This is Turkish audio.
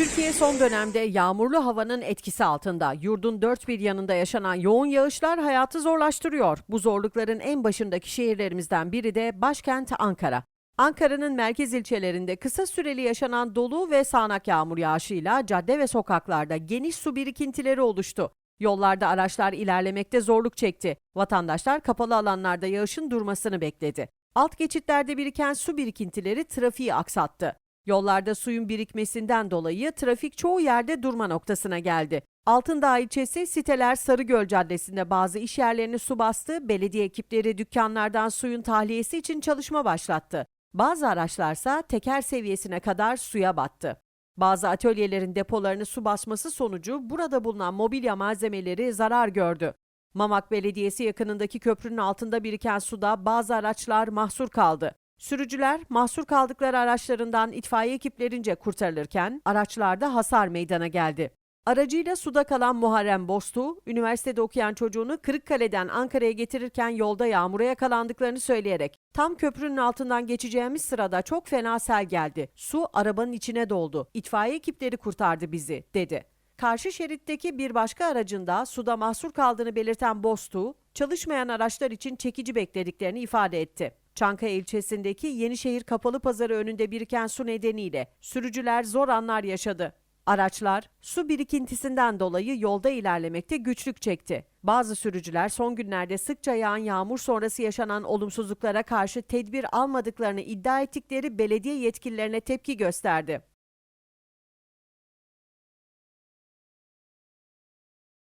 Türkiye son dönemde yağmurlu havanın etkisi altında. Yurdun dört bir yanında yaşanan yoğun yağışlar hayatı zorlaştırıyor. Bu zorlukların en başındaki şehirlerimizden biri de başkent Ankara. Ankara'nın merkez ilçelerinde kısa süreli yaşanan dolu ve sağanak yağmur yağışıyla cadde ve sokaklarda geniş su birikintileri oluştu. Yollarda araçlar ilerlemekte zorluk çekti. Vatandaşlar kapalı alanlarda yağışın durmasını bekledi. Alt geçitlerde biriken su birikintileri trafiği aksattı. Yollarda suyun birikmesinden dolayı trafik çoğu yerde durma noktasına geldi. Altındağ ilçesi Siteler Sarıgöl Caddesi'nde bazı iş yerlerini su bastı. Belediye ekipleri dükkanlardan suyun tahliyesi için çalışma başlattı. Bazı araçlarsa teker seviyesine kadar suya battı. Bazı atölyelerin depolarını su basması sonucu burada bulunan mobilya malzemeleri zarar gördü. Mamak Belediyesi yakınındaki köprünün altında biriken suda bazı araçlar mahsur kaldı. Sürücüler mahsur kaldıkları araçlarından itfaiye ekiplerince kurtarılırken araçlarda hasar meydana geldi. Aracıyla suda kalan Muharrem Bostu, üniversitede okuyan çocuğunu Kırıkkale'den Ankara'ya getirirken yolda yağmura yakalandıklarını söyleyerek tam köprünün altından geçeceğimiz sırada çok fena sel geldi. Su arabanın içine doldu. İtfaiye ekipleri kurtardı bizi, dedi. Karşı şeritteki bir başka aracında suda mahsur kaldığını belirten Bostu, çalışmayan araçlar için çekici beklediklerini ifade etti. Çankaya ilçesindeki Yenişehir Kapalı Pazarı önünde biriken su nedeniyle sürücüler zor anlar yaşadı. Araçlar su birikintisinden dolayı yolda ilerlemekte güçlük çekti. Bazı sürücüler son günlerde sıkça yağan yağmur sonrası yaşanan olumsuzluklara karşı tedbir almadıklarını iddia ettikleri belediye yetkililerine tepki gösterdi.